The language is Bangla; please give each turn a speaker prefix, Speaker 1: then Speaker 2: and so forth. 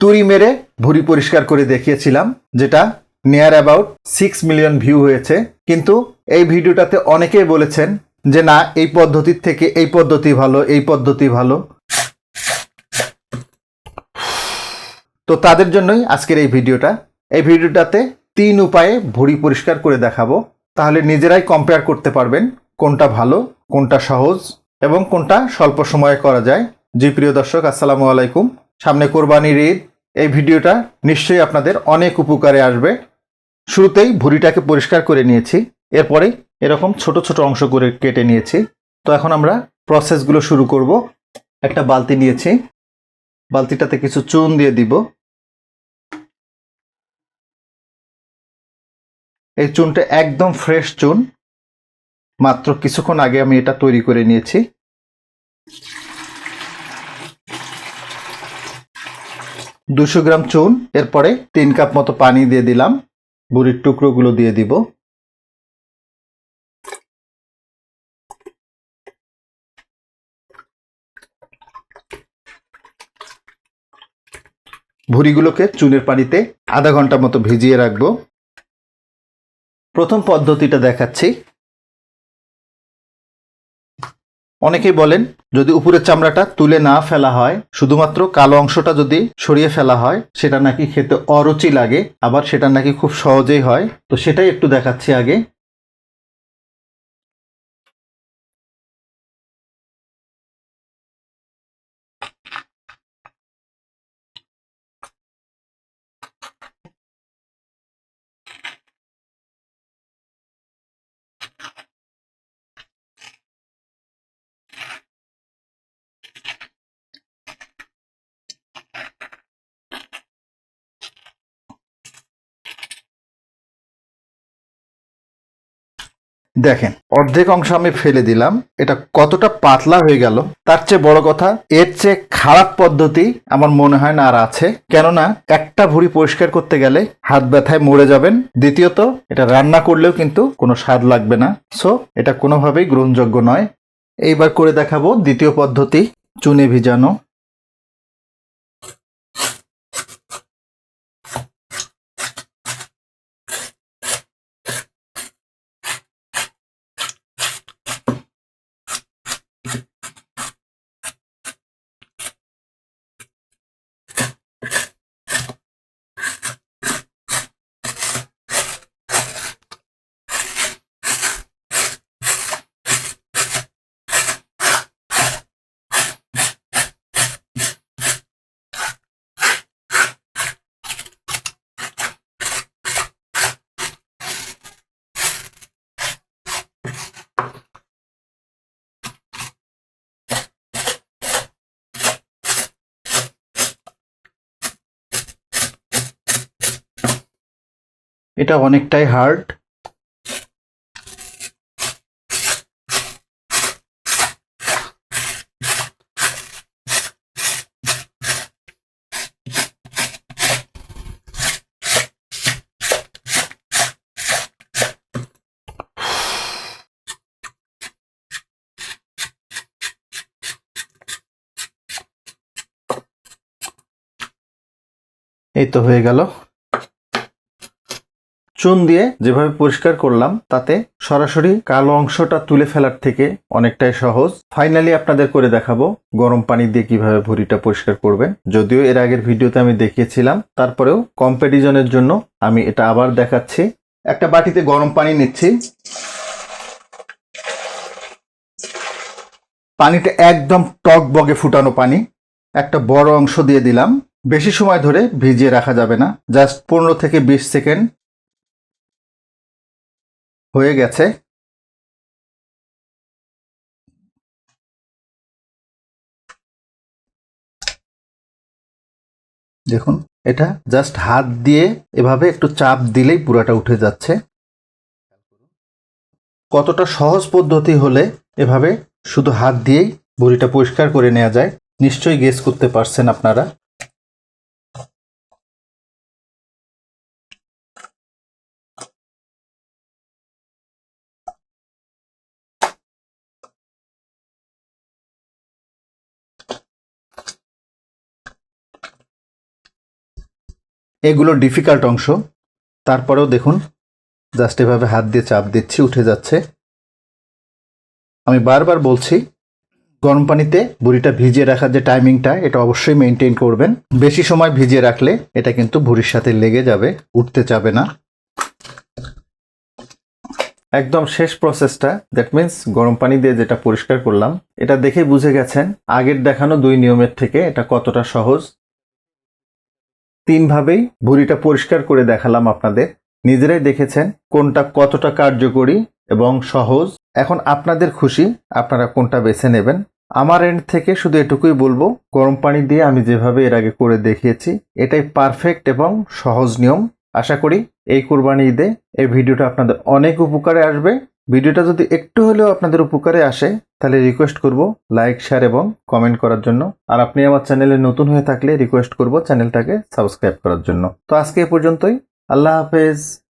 Speaker 1: তুড়ি মেরে ভুঁড়ি পরিষ্কার করে দেখিয়েছিলাম, যেটা near about six million view হয়েছে। কিন্তু এই ভিডিওটাতে অনেকেই বলেছেন যে না, এই পদ্ধতির থেকে এই পদ্ধতি ভালো, এই পদ্ধতি ভালো। তো তাদের জন্যই আজকের এই ভিডিওটা। এই ভিডিওটাতে তিন উপায়ে ভুঁড়ি পরিষ্কার করে দেখাবো। তাহলে নিজেরাই কম্পেয়ার করতে পারবেন কোনটা ভালো, কোনটা সহজ, এবং কোনটা স্বল্প সময়ে করা যায়। জি প্রিয় দর্শক, আসসালামু আলাইকুম। সামনে কোরবানির ঈদ, এই ভিডিওটা নিশ্চয়ই আপনাদের অনেক উপকারে আসবে। শুরুতেই ভুঁড়িটাকে পরিষ্কার করে নিয়েছি, এরপরে এরকম ছোট ছোট অংশ করে কেটে নিয়েছি। তো এখন আমরা প্রসেসগুলো শুরু করব। একটা বালতি নিয়েছি, বালতিটাতে কিছু চুন দিয়ে দিব। এই চুনটা একদম ফ্রেশ চুন, মাত্র কিছুক্ষণ আগে আমি এটা তৈরি করে নিয়েছি। দুশো গ্রাম চুন, এরপরে তিন কাপ মতো পানি দিয়ে দিলাম। বুড়ির টুকরোগুলো দিয়ে দিব। ভুড়িগুলোকে চুনের পানিতে আধা ঘণ্টা মতো ভিজিয়ে রাখব। প্রথম পদ্ধতিটা দেখাচ্ছি। অনেকেই বলেন, যদি উপরের চামড়াটা তুলে না ফেলা হয়, শুধুমাত্র কালো অংশটা যদি সরিয়ে ফেলা হয়, সেটা নাকি খেতে অরুচি লাগে, আবার সেটা নাকি খুব সহজেই হয়। তো সেটাই একটু দেখাচ্ছি আগে। দেখেন, অর্ধেক অংশ আমি ফেলে দিলাম। এটা কতটা পাতলা হয়ে গেল, তার চেয়ে বড় কথা, এর চেয়ে খারাপ পদ্ধতি আমার মনে হয় না আর আছে। কেননা, একটা ভুঁড়ি পরিষ্কার করতে গেলে হাত ব্যথায় মরে যাবেন। দ্বিতীয়ত, এটা রান্না করলেও কিন্তু কোনো স্বাদ লাগবে না। সো এটা কোনোভাবেই গ্রহণযোগ্য নয়। এইবার করে দেখাবো দ্বিতীয় পদ্ধতি, চুনে ভিজানো। এটা অনেকটাই হার্ড এই তো হয়ে গেল। চুন দিয়ে যেভাবে পরিষ্কার করলাম, তাতে সরাসরি কালো অংশটা তুলে ফেলার থেকে অনেকটাই সহজ। ফাইনালি আপনাদের করে দেখাবো গরম পানি দিয়ে কীভাবে ভুঁড়িটা পরিষ্কার করবেন। যদিও এর আগের ভিডিওতে আমি দেখিয়েছিলাম, তারপরেও কম্প্যারিজনের জন্য আমি এটা আবার দেখাচ্ছি। একটা বাটিতে গরম পানি নিচ্ছি। পানিটা একদম টক বগে ফুটানো পানি। একটা বড় অংশ দিয়ে দিলাম। বেশি সময় ধরে ভিজিয়ে রাখা যাবে না। জাস্ট পনেরো থেকে বিশ সেকেন্ড হয়ে গেছে। দেখুন, এটা জাস্ট হাত দিয়ে এভাবে একটু চাপ দিলেই পুরাটা উঠে যাচ্ছে। কতটা সহজ পদ্ধতি হলে এভাবে শুধু হাত দিয়েই বড়িটা পরিষ্কার করে নেওয়া যায়, নিশ্চয়ই গেস করতে পারছেন আপনারা। এগুলো ডিফিকাল্ট অংশ। তারপরেও দেখুন জাস্ট এভাবে হাত দিয়ে চাপ দিচ্ছি, উঠে যাচ্ছে। আমি বারবার বলছি, গরম পানিতে ভুড়িটা ভিজিয়ে রাখার যে টাইমিংটা এটা অবশ্যই মেনটেন করবেন। বেশি সময় ভিজিয়ে রাখলে এটা কিন্তু ভুড়ির সাথে লেগে যাবে, উঠতে চাবে না। একদম শেষ প্রসেসটা দ্যাট মিন্স গরম পানি দিয়ে যেটা পরিষ্কার করলাম, এটা দেখে বুঝে গেছেন, আগের দেখানো দুই নিয়মের থেকে এটা কতটা সহজ। তিনভাবেই ভুঁড়িটা পরিষ্কার করে দেখালাম আপনাদের। নিজেরাই দেখেছেন কোনটা কতটা কার্যকরী এবং সহজ। এখন আপনাদের খুশি আপনারা কোনটা বেছে নেবেন। আমার এন্ড থেকে শুধু এটুকুই বলব, গরম পানি দিয়ে আমি যেভাবে এর আগে করে দেখিয়েছি, এটাই পারফেক্ট এবং সহজ নিয়ম। আশা করি এই কোরবানি ঈদে এই ভিডিওটা আপনাদের অনেক উপকারে আসবে। ভিডিওটা যদি একটু হলেও আপনাদের উপকারে আসে, তাহলে রিকোয়েস্ট করব লাইক শেয়ার এবং কমেন্ট করার জন্য। আর আপনি আমার চ্যানেলে নতুন হয়ে থাকলে রিকোয়েস্ট করব চ্যানেলটাকে সাবস্ক্রাইব করার জন্য। তো আজকে এ পর্যন্তই। আল্লাহ হাফেজ।